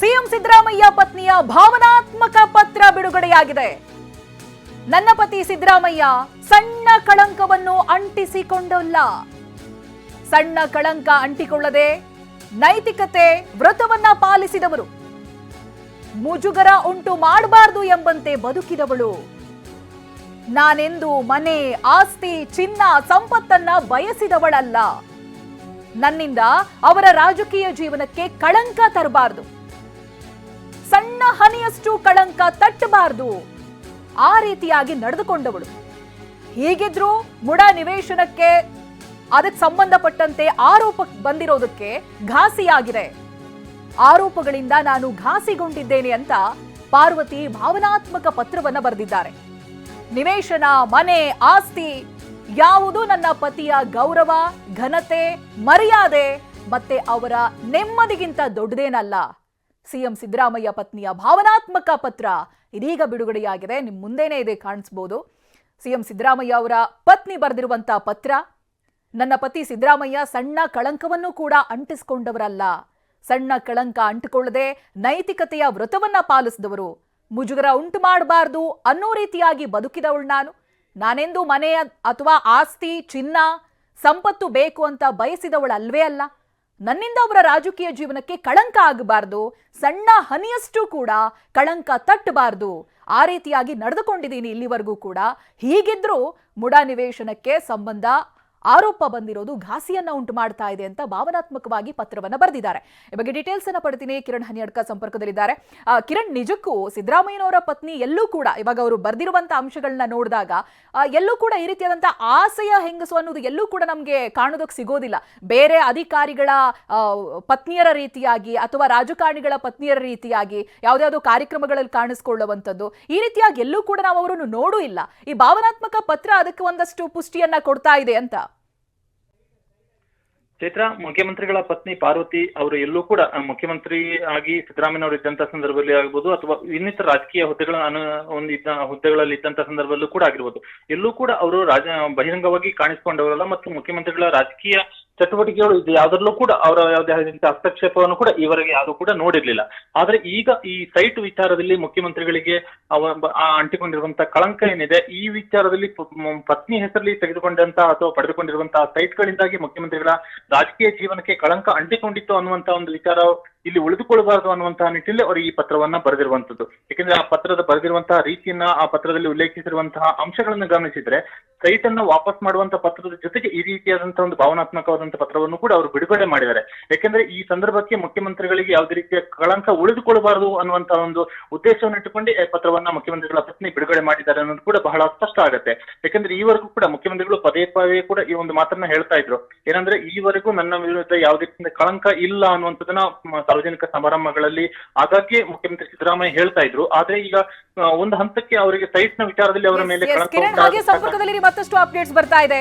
CM Siddaramaiah ಪತ್ನಿಯ ಭಾವನಾತ್ಮಕ ಪತ್ರ ಬಿಡುಗಡೆಯಾಗಿದೆ. ನನ್ನ ಪತಿ ಸಿದ್ದರಾಮಯ್ಯ ಸಣ್ಣ ಕಳಂಕವನ್ನು ಅಂಟಿಸಿಕೊಂಡಲ್ಲ. ಸಣ್ಣ ಕಳಂಕ ಅಂಟಿಕೊಳ್ಳದೆ ನೈತಿಕತೆ ವ್ರತವನ್ನ ಪಾಲಿಸಿದವರು. ಮುಜುಗರ ಉಂಟು ಮಾಡಬಾರದು ಎಂಬಂತೆ ಬದುಕಿದವಳು. ನಾನೆಂದು ಮನೆ, ಆಸ್ತಿ, ಚಿನ್ನ, ಸಂಪತ್ತನ್ನ ಬಯಸಿದವಳಲ್ಲ. ನನ್ನಿಂದ ಅವರ ರಾಜಕೀಯ ಜೀವನಕ್ಕೆ ಕಳಂಕ ತರಬಾರದು. ಹನಿಯಷ್ಟು ಕಳಂಕ ತಟ್ಟಬಾರದು. ಆ ರೀತಿಯಾಗಿ ನಡೆದುಕೊಂಡವಳು. ಹೀಗಿದ್ರೂ ಮುಡ ನಿವೇಶನಕ್ಕೆ ಅದಕ್ಕೆ ಸಂಬಂಧಪಟ್ಟಂತೆ ಆರೋಪ ಬಂದಿರೋದಕ್ಕೆ ಘಾಸಿಯಾಗಿದೆ. ಆರೋಪಗಳಿಂದ ನಾನು ಘಾಸಿಗೊಂಡಿದ್ದೇನೆ ಅಂತ ಪಾರ್ವತಿ ಭಾವನಾತ್ಮಕ ಪತ್ರವನ್ನ ಬರೆದಿದ್ದಾರೆ. ನಿವೇಶನ, ಮನೆ, ಆಸ್ತಿ ಯಾವುದು ನನ್ನ ಪತಿಯ ಗೌರವ, ಘನತೆ, ಮರ್ಯಾದೆ ಮತ್ತೆ ಅವರ ನೆಮ್ಮದಿಗಿಂತ ದೊಡ್ಡದೇನಲ್ಲ. ಸಿಎಂ ಸಿದ್ದರಾಮಯ್ಯ ಪತ್ನಿಯ ಭಾವನಾತ್ಮಕ ಪತ್ರ ಇದೀಗ ಬಿಡುಗಡೆಯಾಗಿದೆ. ನಿಮ್ಮ ಮುಂದೆನೇ ಇದೆ ಕಾಣಿಸ್ಬೋದು. ಸಿಎಂ ಸಿದ್ದರಾಮಯ್ಯ ಅವರ ಪತ್ನಿ ಬರೆದಿರುವಂತಹ ಪತ್ರ, ನನ್ನ ಪತಿ ಸಿದ್ದರಾಮಯ್ಯ ಸಣ್ಣ ಕಳಂಕವನ್ನು ಕೂಡ ಅಂಟಿಸಿಕೊಂಡವರಲ್ಲ. ಸಣ್ಣ ಕಳಂಕ ಅಂಟಿಕೊಳ್ಳದೆ ನೈತಿಕತೆಯ ವ್ರತವನ್ನ ಪಾಲಿಸಿದವರು. ಮುಜುಗರ ಉಂಟು ಮಾಡಬಾರದು ಅನ್ನೋ ರೀತಿಯಾಗಿ ಬದುಕಿದವಳು ನಾನು. ನಾನೆಂದು ಮನೆಯ ಅಥವಾ ಆಸ್ತಿ, ಚಿನ್ನ, ಸಂಪತ್ತು ಬೇಕು ಅಂತ ಬಯಸಿದವಳಲ್ವೇ ಅಲ್ಲ. ನನ್ನಿಂದ ಅವರ ರಾಜಕೀಯ ಜೀವನಕ್ಕೆ ಕಳಂಕ ಆಗಬಾರ್ದು, ಸಣ್ಣ ಹನಿಯಷ್ಟು ಕೂಡ ಕಳಂಕ ತಟ್ಟಬಾರ್ದು. ಆ ರೀತಿಯಾಗಿ ನಡೆದುಕೊಂಡಿದ್ದೀನಿ ಇಲ್ಲಿವರೆಗೂ ಕೂಡ. ಹೀಗಿದ್ರೂ ಮುಡಾ ನಿವೇಶನಕ್ಕೆ ಸಂಬಂಧ ಆರೋಪ ಬಂದಿರೋದು ಘಾಸಿಯನ್ನ ಉಂಟು ಮಾಡ್ತಾ ಇದೆ ಅಂತ ಭಾವನಾತ್ಮಕವಾಗಿ ಪತ್ರವನ್ನ ಬರೆದಿದ್ದಾರೆ. ಈ ಬಗ್ಗೆ ಡೀಟೇಲ್ಸ್ ಅನ್ನ ಪಡ್ತೀನಿ. ಕಿರಣ್ ಹನಿಯಡ್ಕ ಸಂಪರ್ಕದಲ್ಲಿದ್ದಾರೆ. ಕಿರಣ್ ನಿಜಕ್ಕೂ ಸಿದ್ದರಾಮಯ್ಯನವರ ಪತ್ನಿ ಎಲ್ಲೂ ಕೂಡ ಇವಾಗ ಅವರು ಬರೆದಿರುವಂತ ಅಂಶಗಳನ್ನ ನೋಡಿದಾಗ ಎಲ್ಲೂ ಕೂಡ ಈ ರೀತಿಯಾದಂತಹ ಆಸೆಯ ಹೆಂಗಸು ಅನ್ನೋದು ಎಲ್ಲೂ ಕೂಡ ನಮಗೆ ಕಾಣೋದಕ್ಕೆ ಸಿಗೋದಿಲ್ಲ. ಬೇರೆ ಅಧಿಕಾರಿಗಳ ಪತ್ನಿಯರ ರೀತಿಯಾಗಿ ಅಥವಾ ರಾಜಕಾರಣಿಗಳ ಪತ್ನಿಯರ ರೀತಿಯಾಗಿ ಯಾವ್ದಾವ್ದೋ ಕಾರ್ಯಕ್ರಮಗಳಲ್ಲಿ ಕಾಣಿಸ್ಕೊಳ್ಳುವಂಥದ್ದು, ಈ ರೀತಿಯಾಗಿ ಎಲ್ಲೂ ಕೂಡ ನಾವು ಅವರನ್ನು ನೋಡೂ ಇಲ್ಲ. ಈ ಭಾವನಾತ್ಮಕ ಪತ್ರ ಅದಕ್ಕೆ ಒಂದಷ್ಟು ಪುಷ್ಟಿಯನ್ನ ಕೊಡ್ತಾ ಇದೆ ಅಂತ. ಚೈತ್ರ, ಮುಖ್ಯಮಂತ್ರಿಗಳ ಪತ್ನಿ ಪಾರ್ವತಿ ಅವರು ಎಲ್ಲೂ ಕೂಡ ಮುಖ್ಯಮಂತ್ರಿ ಆಗಿ ಸಿದ್ದರಾಮಯ್ಯನವರು ಇದ್ದಂತ ಸಂದರ್ಭದಲ್ಲಿ ಆಗಬಹುದು ಅಥವಾ ಇನ್ನಿತರ ರಾಜಕೀಯ ಹುದ್ದೆಗಳ ಒಂದು ಹುದ್ದೆಗಳಲ್ಲಿ ಇದ್ದಂತ ಸಂದರ್ಭದಲ್ಲೂ ಕೂಡ ಆಗಿರ್ಬೋದು. ಎಲ್ಲೂ ಕೂಡ ಅವರು ರಾಜ, ಬಹಿರಂಗವಾಗಿ ಕಾಣಿಸಿಕೊಂಡವರಲ್ಲ ಮತ್ತು ಮುಖ್ಯಮಂತ್ರಿಗಳ ರಾಜಕೀಯ ಚಟುವಟಿಕೆಗಳು ಇದು ಯಾವ್ದ್ರಲ್ಲೂ ಕೂಡ ಅವರ ಯಾವುದೇ ಹಸ್ತಕ್ಷೇಪವನ್ನು ಕೂಡ ಈವರೆಗೆ ಯಾರು ಕೂಡ ನೋಡಿರ್ಲಿಲ್ಲ. ಆದ್ರೆ ಈಗ ಈ ಸೈಟ್ ವಿಚಾರದಲ್ಲಿ ಮುಖ್ಯಮಂತ್ರಿಗಳಿಗೆ ಅವ ಅಂಟಿಕೊಂಡಿರುವಂತಹ ಕಳಂಕ ಏನಿದೆ, ಈ ವಿಚಾರದಲ್ಲಿ ಪತ್ನಿ ಹೆಸರಲ್ಲಿ ತೆಗೆದುಕೊಂಡಂತಹ ಅಥವಾ ಪಡೆದುಕೊಂಡಿರುವಂತಹ ಸೈಟ್ಗಳಿಂದಾಗಿ ಮುಖ್ಯಮಂತ್ರಿಗಳ ರಾಜಕೀಯ ಜೀವನಕ್ಕೆ ಕಳಂಕ ಅಂಟಿಕೊಂಡಿತ್ತು ಅನ್ನುವಂತಹ ಒಂದು ವಿಚಾರ ಇಲ್ಲಿ ಉಳಿದುಕೊಳ್ಳಬಾರದು ಅನ್ನುವಂತಹ ನಿಟ್ಟಿನಲ್ಲಿ ಅವರು ಈ ಪತ್ರವನ್ನ ಬರೆದಿರುವಂತದ್ದು. ಯಾಕಂದ್ರೆ ಆ ಪತ್ರದ ಬರೆದಿರುವಂತಹ ರೀತಿಯನ್ನ ಆ ಪತ್ರದಲ್ಲಿ ಉಲ್ಲೇಖಿಸಿರುವಂತಹ ಅಂಶಗಳನ್ನು ಗಮನಿಸಿದ್ರೆ ಸೈಟ್ ಅನ್ನ ವಾಪಸ್ ಮಾಡುವಂತ ಪತ್ರದ ಜೊತೆಗೆ ಈ ರೀತಿಯಾದಂತಹ ಒಂದು ಭಾವನಾತ್ಮಕವಾದಂತಹ ಪತ್ರವನ್ನು ಕೂಡ ಅವರು ಬಿಡುಗಡೆ ಮಾಡಿದ್ದಾರೆ. ಯಾಕಂದ್ರೆ ಈ ಸಂದರ್ಭಕ್ಕೆ ಮುಖ್ಯಮಂತ್ರಿಗಳಿಗೆ ಯಾವುದೇ ರೀತಿಯ ಕಳಂಕ ಉಳಿದುಕೊಳ್ಳಬಾರದು ಅನ್ನುವಂತಹ ಒಂದು ಉದ್ದೇಶವನ್ನು ಇಟ್ಟುಕೊಂಡು ಪತ್ರವನ್ನ ಮುಖ್ಯಮಂತ್ರಿಗಳ ಪತ್ನಿ ಬಿಡುಗಡೆ ಮಾಡಿದ್ದಾರೆ ಅನ್ನೋದು ಕೂಡ ಬಹಳ ಸ್ಪಷ್ಟ ಆಗುತ್ತೆ. ಯಾಕಂದ್ರೆ ಈವರೆಗೂ ಕೂಡ ಮುಖ್ಯಮಂತ್ರಿಗಳು ಪದೇ ಪದೇ ಕೂಡ ಈ ಒಂದು ಮಾತನ್ನ ಹೇಳ್ತಾ ಇದ್ರು. ಏನಂದ್ರೆ ಈವರೆಗೂ ನನ್ನ ವಿರುದ್ಧ ಯಾವುದೇ ಕಳಂಕ ಇಲ್ಲ ಅನ್ನುವಂಥದ್ದನ್ನ ಸಾರ್ವಜನಿಕ ಸಮಾರಂಭಗಳಲ್ಲಿ ಆಗಾಗ್ಗೆ ಮುಖ್ಯಮಂತ್ರಿ ಸಿದ್ದರಾಮಯ್ಯ ಹೇಳ್ತಾ ಇದ್ರು. ಆದ್ರೆ ಈಗ ಒಂದು ಹಂತಕ್ಕೆ ಅವರಿಗೆ ಸೈಟ್ನ ವಿಚಾರದಲ್ಲಿ ಅವರ ಮೇಲೆ ಕಳಂಕ ಕಿರಣ್ ಹಾಗೆ ಸಂಪರ್ಕದಲ್ಲಿ ಮತ್ತಷ್ಟು ಅಪ್ಡೇಟ್ಸ್ ಬರ್ತಾ ಇದೆ.